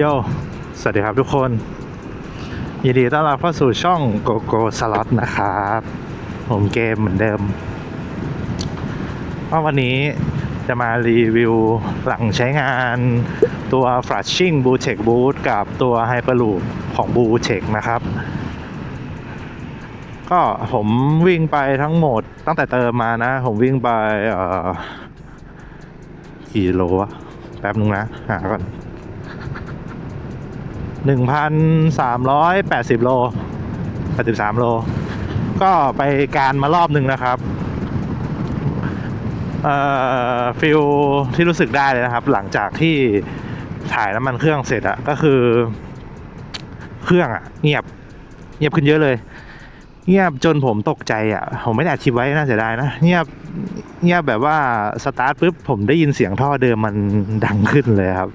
โย สวัสดีครับทุกคน ยินดีต้อนรับเข้าสู่ช่องโกโก้สล็อตนะครับ ผมเกมเหมือนเดิมว่าวันนี้จะมารีวิวหลังใช้งานตัว Flashing b l u e t e c h Boot กับตัว Hyperloop ของ b l u e t e c h นะครับ ก็ผมวิ่งไปทั้งหมดตั้งแต่เติมมานะ ผมวิ่งไปกี่โลวะแป๊บนึงนะหาก่อน หนึ่งพันสามร้อยแปดสิบโลแปดสิบสามโล ก็ไปการมารอบหนึ่งนะครับเอ่อฟิลที่รู้สึกได้เลยนะครับ หลังจากที่ถ่ายน้ำมันเครื่องเสร็จอะก็คือ เครื่องอะเงียบ เงียบขึ้นเยอะเลย เงียบจนผมตกใจอะผมไม่ได้อัดคลิปไว้น่าเสียดายนะ เงียบเงียบแบบว่าสตาร์ทปุ๊บผมได้ยินเสียงท่อเดิมมันดังขึ้นเลยครับ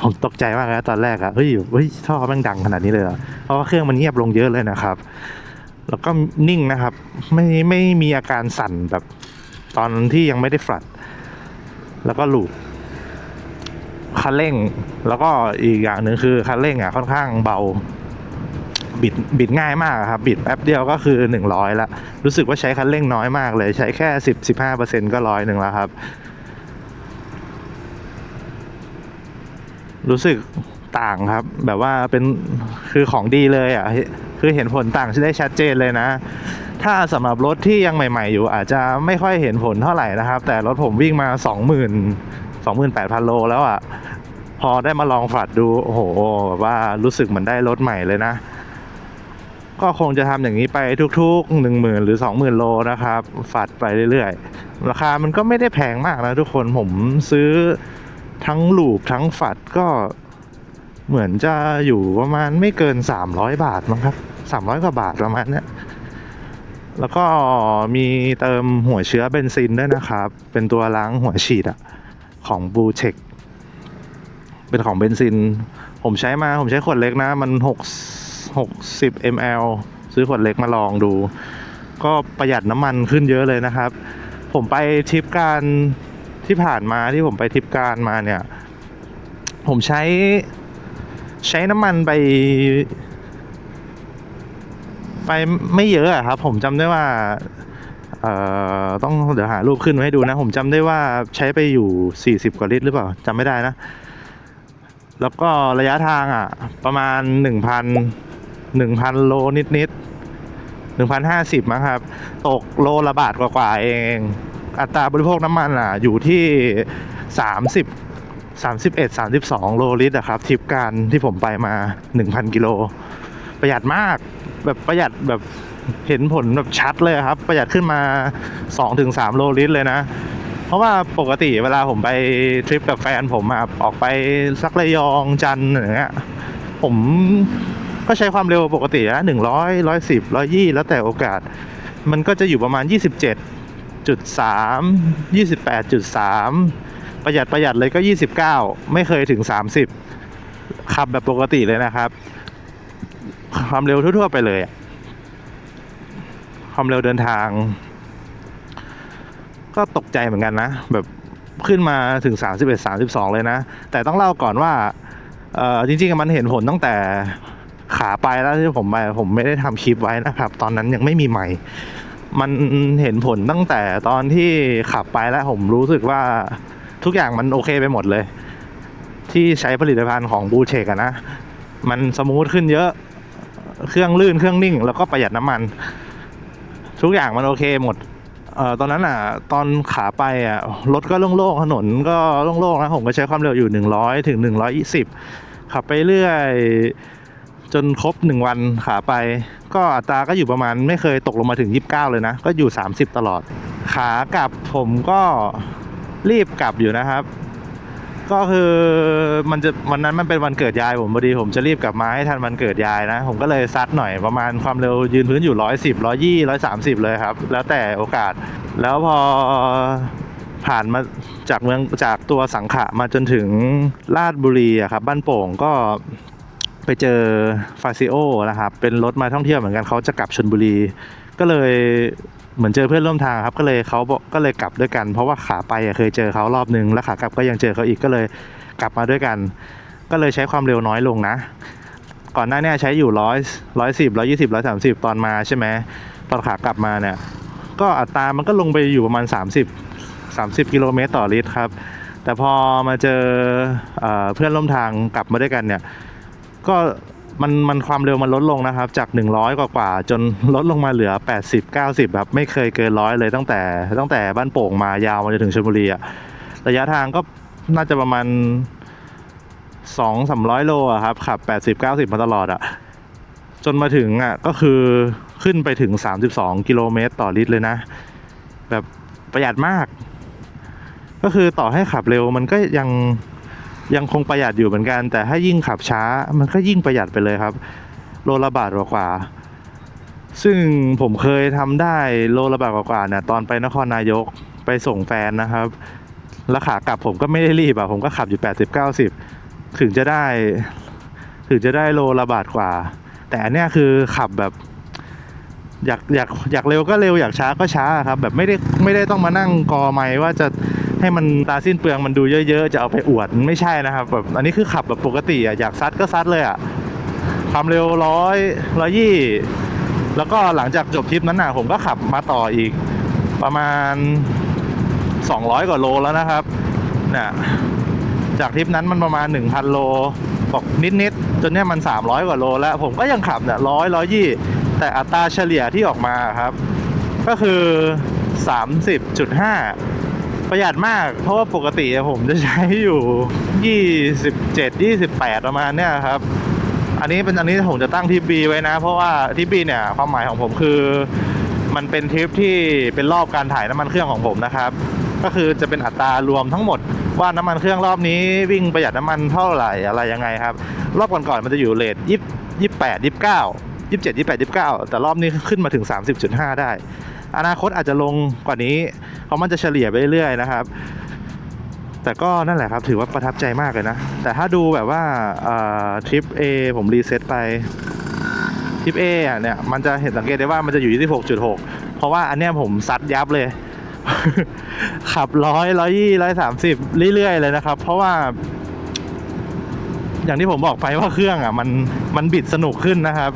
ผมตกใจมากนะตอนแรกอะเฮ้ยเฮ้ยท่อแม่งดังขนาดนี้เลยเหรอเพราะว่าเครื่องมันเงียบลงเยอะเลยนะครับ แล้วก็นิ่งนะครับ ไม่ไม่มีอาการสั่นแบบตอนที่ยังไม่ได้ฟลัด แล้วก็ลูปคันเร่ง แล้วก็อีกอย่างหนึ่งคือคันเร่งอะค่อนข้างเบา บิดบิดง่ายมากครับ บิดแป๊บเดียวก็คือหนึ่งร้อยละรู้สึกว่าใช้คันเร่งน้อยมากเลย ใช้แค่สิบสิบห้าเปอร์เซ็นก็ร้อยหนึ่งแล้วครับ รู้สึกต่างครับ แบบว่าเป็นคือของดีเลยอะคือเห็นผลต่างได้ชัดเจนเลยนะ ถ้าสำหรับรถที่ยังใหม่ ๆ อยู่ อาจจะไม่ค่อยเห็นผลเท่าไหร่นะครับ แต่รถผมวิ่งมาสองหมื่นสองหมื่นแปดพันโลแล้วอะพอได้มาลองฝัดดูโอ้โหแบบว่ารู้สึกเหมือนได้รถใหม่เลยนะ ก็คงจะทำอย่างนี้ไปทุกๆหนึ่งหมื่นหรือสองหมื่นโลนะครับ ฝัดไปเรื่อยๆ ราคามันก็ไม่ได้แพงมากนะทุกคนผมซื้อ ทั้งลูปทั้งฝัดก็เหมือนจะอยู่ประมาณไม่เกิน 300 บาทมั้งครับ 300 กว่าบาทประมาณเนี้ยแล้วก็มีเติมหัวเชื้อเบนซินด้วยนะครับ เป็นตัวล้างหัวฉีดอะของบูเ e กเป็นของเบนซิน ผมใช้มาผมใช้ขวดเล็กนะ มัน6 60 ml ซื้อขวดเล็กมาลองดู ก็ประหยัดน้ำมันขึ้นเยอะเลยนะครับ ผมไปทริปการ ที่ผ่านมาที่ผมไปทริปการมาเนี่ย ผมใช้ใช้น้ำมันไป ไปไม่เยอะอะครับ ผมจำได้ว่าเอ่อต้องเดี๋ยวหารูปขึ้นมาให้ดูนะ ผมจำได้ว่าใช้ไปอยู่ 40 กว่าลิตรหรือเปล่าจำไม่ได้นะ แล้วก็ระยะทางอะ ประมาณ 1,000 1,000 โลนิดนิด1,050มั้งครับ ตกโลละบาทกว่าๆเอง อัตราบริโภคน้ำมันอะอยู่ที่ 30 31 32 โลลิตรอะครับทริปการที่ผมไปมา 1,000 กิโล ประหยัดมากแบบประหยัดแบบเห็นผลแบบชัดเลยครับ ประหยัดขึ้นมา 2-3 โลลิตรเลยนะ เพราะว่าปกติเวลาผมไปทริปกับแฟนผมอะออกไปสักระยองจันอย่างเงี้ยผมก็ใช้ความเร็วปกตินะหนึ่งร้อยร้อยสิบร้อยยี่แล้วแต่โอกาส มันก็จะอยู่ประมาณยี่ สิบเจ็ดจุดสามยี่สิบแปดจุดสามประหยัดประหยัดเลยก็ยี่สิบเก้าไม่เคยถึงสามสิบขับแบบปกติเลยนะครับ ความเร็วทั่วๆไปเลย ความเร็วเดินทาง ก็ตกใจเหมือนกันนะ แบบขึ้นมาถึง 31 32 เลยนะ แต่ต้องเล่าก่อนว่าจริงๆมันเห็นผลตั้งแต่ขาไปแล้วที่ผมไปผมไม่ได้ทำคลิปไว้นะครับ ตอนนั้นยังไม่มีใหม่ มันเห็นผลตั้งแต่ตอนที่ขับไปแล้วผมรู้สึกว่าทุกอย่างมันโอเคไปหมดเลย ที่ใช้ผลิตภัณฑ์ของบูเชกอะนะ มันสมูทขึ้นเยอะเครื่องลื่นเครื่องนิ่ง แล้วก็ประหยัดน้ำมัน ทุกอย่างมันโอเคหมดเอ่อตอนนั้นอะ ตอนขาไปอะรถก็โล่งๆถนนก็โล่งๆนะผมก็ใช้ความเร็วอยู่ 100 ถึง 120 ขับไปเรื่อย จนครบ 1 วันขาไป ก็อัตราก็อยู่ประมาณไม่เคยตกลงมาถึง 29 เลยนะ ก็อยู่ 30 ตลอด ขากลับผมก็รีบกลับอยู่นะครับ ก็คือมันจะวันนั้นมันเป็นวันเกิดยายผมพอดีผมจะรีบกลับมาให้ทันวันเกิดยายนะ ผมก็เลยซัดหน่อยประมาณความเร็วยืนพื้นอยู่ร้อยสิบร้อยยี่ร้อยสามสิบเลยครับ แล้วแต่โอกาสแล้วพอผ่านมาจากเมืองจากตัวสังขะมาจนถึงลาดบุรีอะครับบ้านโป่งก็ ไปเจอฟาซิโอนะครับ เป็นรถมาท่องเที่ยวเหมือนกันเขาจะกลับชนบุรี ก็เลยเหมือนเจอเพื่อนร่วมทางครับ ก็เลยเขาบอกก็เลยกลับด้วยกัน เพราะว่าขาไปเคยเจอเขารอบนึง แล้วขากลับก็ยังเจอเขาอีกก็เลยกลับมาด้วยกัน ก็เลยใช้ความเร็วน้อยลงนะ ก่อนหน้าเนี้ใช้อยู่ร้อยร้อยสิบร้อยี่สิบร้อยสามสิบตอนมาใช่ไหมตอนขากลับมาเนี่ย ก็อัตรามันก็ลงไปอยู่ประมาณ 30 30 กิโลเมตรต่อลิตรครับ แต่พอมาเจอเออเพื่อนร่วมทางกลับมาด้วยกันเนี่ย ก็มันมันความเร็วมันลดลงนะครับ จาก 100 กว่ากว่าๆจนลดลงมาเหลือ 80 90แบบไม่เคยเกินร้อยเลยตั้งแต่ตั้งแต่บ้านโป่งมายาวมาจนถึงชลบุรีอะระยะทางก็น่าจะประมาณ 2 300 โลอะครับขับ 80 90 มาตลอดอะจนมาถึงอะก็คือขึ้นไปถึง 32 กิโลเมตรต่อลิตรเลยนะ แบบประหยัดมาก ก็คือต่อให้ขับเร็วมันก็ยัง ยังคงประหยัดอยู่เหมือนกัน แต่ถ้ายิ่งขับช้ามันก็ยิ่งประหยัดไปเลยครับ โลละบาทกว่าซึ่งผมเคยทำได้โลละบาทกว่าเนี่ยตอนไปนครนายกไปส่งแฟนนะครับ แล้วขากลับผมก็ไม่ได้รีบอะผมก็ขับอยู่ 80 90 ถึงจะได้ ถึงจะได้โลละบาทกว่า แต่อันเนี้ยคือขับแบบอยากอยากอยากเร็วก็เร็วอยากช้าก็ช้าครับ แบบไม่ได้ไม่ได้ต้องมานั่งกอไม่ว่าจะ ให้มันตาสิ้นเปลืองมันดูเยอะๆ จะเอาไปอวดไม่ใช่นะครับแบบอันนี้คือขับแบบปกติอะอยากซัดก็ซัดเลยอะความเร็วร้อยร้อยยี่แล้วก็หลังจากจบทริปนั้นน่ะผมก็ขับมาต่ออีก ประมาณ 200 กว่าโลแล้วนะครับเนี่ยจากทริปนั้นมันประมาณ 1,000 โลบอกนิดๆจนเนี้ยมัน 300 กว่าโลแล้ว ผมก็ยังขับเนี่ยร้อยร้อยยี่แต่อัตราเฉลี่ยที่ออกมาครับ ก็คือ 30.5 ประหยัดมาก เพราะว่าปกติผมจะใช้อยู่ 27 28 ประมาณเนี้ยครับ อันนี้เป็นอันนี้ผมจะตั้งทิปบีไว้นะ เพราะว่าทิปบีเนี่ยความหมายของผมคือ มันเป็นทริปที่เป็นรอบการถ่ายน้ำมันเครื่องของผมนะครับ ก็คือจะเป็นอัตรารวมทั้งหมดว่าน้ำมันเครื่องรอบนี้วิ่งประหยัดน้ำมันเท่าไหร่อะไรยังไงครับ รอบก่อนๆมันจะอยู่เลทยี่ยี่แปดยี่เก้า ยี่เจ็ดยี่แปดยี่เก้าแต่รอบนี้ขึ้นมาถึง 30.5 ได้ อนาคตอาจจะลงกว่านี้ เพราะมันจะเฉลี่ยไปเรื่อยๆนะครับ แต่ก็นั่นแหละครับถือว่าประทับใจมากเลยนะ แต่ถ้าดูแบบว่าทริป A ผมรีเซ็ตไปทริป A อะเนี่ยมันจะเห็นสังเกตได้ว่ามันจะอยู่ที่ 6.6 เพราะว่าอันเนี้ยผมซัดยับเลย ขับร้อยร้อยยี่ร้อยสามสิบเรื่อยๆเลยนะครับ เพราะว่า อย่างที่ผมบอกไปว่าเครื่องอะ มันมันบิดสนุกขึ้นนะครับ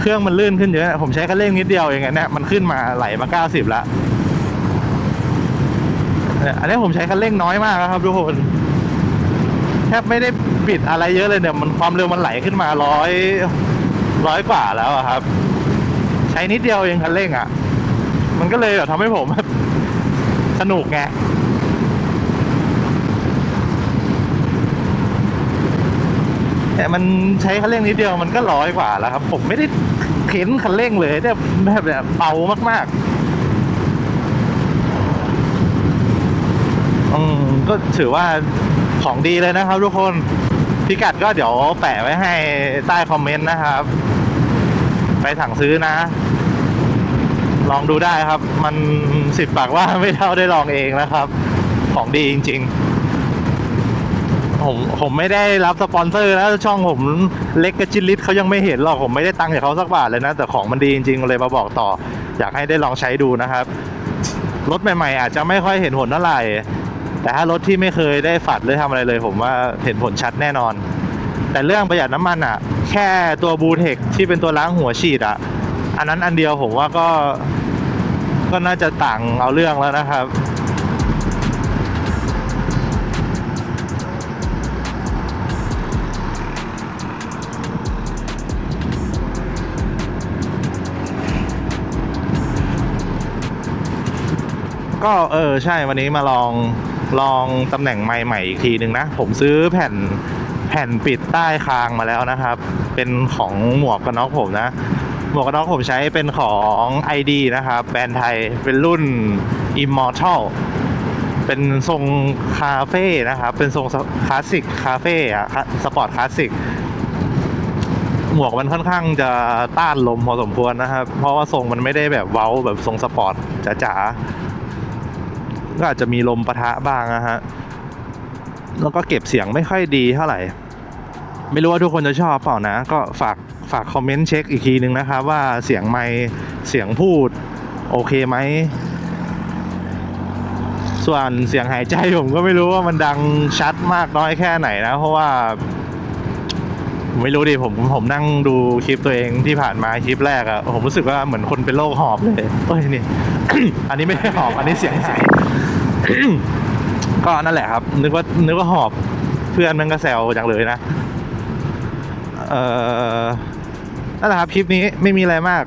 เครื่องมันลื่นขึ้นเยอะผมใช้คันเร่งนิดเดียวเองเนี่ยมันขึ้นมาไหลมาเก้าสิบละเนี่ยอันนี้ผมใช้คันเร่งน้อยมากครับทุกคนแทบไม่ได้บิดอะไรเยอะเลยเนี่ย มันความเร็วมันไหลขึ้นมาร้อยร้อยกว่าแล้วครับ ใช้นิดเดียวเองคันเร่งอะ มันก็เลยแบบทำให้ผมสนุกไง แต่มันใช้คันเร่งนิดเดียวมันก็ร้อยกว่าแล้วครับ ผมไม่ได้เข็นคันเร่งเลยแต่แบบแบบเบามากๆอืมก็ถือว่าของดีเลยนะครับทุกคนพิกัดก็เดี๋ยวแปะไว้ให้ใต้คอมเมนต์นะครับ ไปสั่งซื้อนะ ลองดูได้ครับ มันสิบปากว่าไม่เท่าได้ลองเองนะครับ ของดีจริง ๆ ผมผมไม่ได้รับสปอนเซอร์นะช่องผมเล็กกระจินลิตเขายังไม่เห็นหรอกผมไม่ได้ตังค์จากเขาสักบาทเลยนะ แต่ของมันดีจริงๆเลยมาบอกต่อ อยากให้ได้ลองใช้ดูนะครับ รถใหม่ๆ อาจจะไม่ค่อยเห็นผลเท่าไหร่ แต่ถ้ารถที่ไม่เคยได้ฝัดหรือทำอะไรเลย ผมว่าเห็นผลชัดแน่นอน แต่เรื่องประหยัดน้ำมันอะ แค่ตัวบูเทคที่เป็นตัวล้างหัวฉีดอะ อันนั้นอันเดียวผมว่าก็ก็น่าจะต่างเอาเรื่องแล้วนะครับ ก็เออใช่วันนี้มาลองลองตำแหน่งไม้ใหม่อีกทีหนึ่งนะ ผมซื้อแผ่นแผ่นปิดใต้คางมาแล้วนะครับ เป็นของหมวกกันน็อกผมนะ หมวกกันน็อกผมใช้เป็นของ ID นะครับ แบรนด์ไทยเป็นรุ่น Immortal เป็นทรงคาเฟ่นะครับ เป็นทรงคลาสสิกคาเฟ่อะสปอร์ตคลาสสิกหมวกมันค่อนข้างจะต้านลมพอสมควรนะครับ เพราะว่าทรงมันไม่ได้แบบเว้าแบบทรงสปอร์ตจ๋าๆ ก็อาจจะมีลมปะทะบ้างนะฮะ แล้วก็เก็บเสียงไม่ค่อยดีเท่าไหร่ ไม่รู้ว่าทุกคนจะชอบเปล่านะ ก็ฝากฝากคอมเมนต์เช็คอีกทีนึงนะครับว่าเสียงไมค์เสียงพูด โอเคไหม ส่วนเสียงหายใจผมก็ไม่รู้ว่ามันดังชัดมากน้อยแค่ไหนนะ เพราะว่าผมไม่รู้ดิผมผมนั่งดูคลิปตัวเองที่ผ่านมาคลิปแรกอะผมรู้สึกว่าเหมือนคนเป็นโรคหอบเลยเอ้ยนี่ อันนี้ไม่ได้หอบอันนี้เสียงหาย ก็นั่นแหละครับ นึกว่านึกว่าหอบเพื่อนมันก็แซวจังเลยนะ เออนั่นแหละครับคลิปนี้ไม่มีอะไรมาก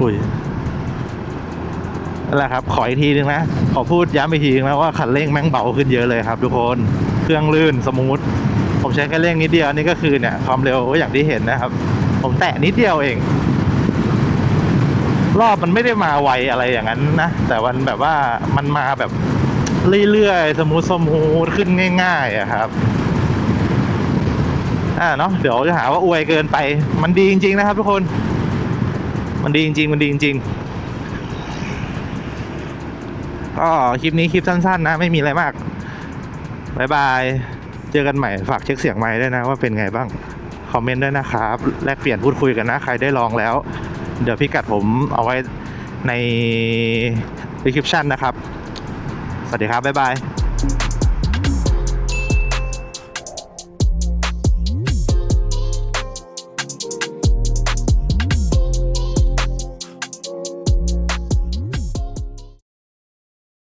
อุ้ยนั่นแหละครับ ขออีกทีนึงนะ ขอพูดย้ำอีกทีนึงนะว่าคันเร่งแม่งเบาขึ้นเยอะเลยครับ ทุกคน เครื่องลื่นสมูท ผมใช้แค่เร่งนิดเดียวนี่ก็คือเนี่ยความเร็วก็อย่างที่เห็นนะครับ ผมแตะนิดเดียวเอง รอบมันไม่ได้มาไวอะไรอย่างนั้นนะ แต่มันแบบว่ามันมาแบบเรื่อยๆ สมูทสมูทขึ้นง่ายๆอะครับอ่าเนาะเดี๋ยวจะหาว่าอวยเกินไป มันดีจริง ๆ นะครับ ทุกคน มันดีจริง ๆ มันดีจริงๆก็คลิปนี้คลิปสั้น ๆ นะ ไม่มีอะไรมากบายบาย เจอกันใหม่ ฝากเช็คเสียงไม้ด้วยนะว่าเป็นไงบ้าง คอมเมนต์ด้วยนะครับ แลกเปลี่ยนพูดคุยกันนะ ใครได้ลองแล้ว เดี๋ยวพี่กัดผมเอาไว้ใน description นะครับ สวัสดีครับ บ๊ายบาย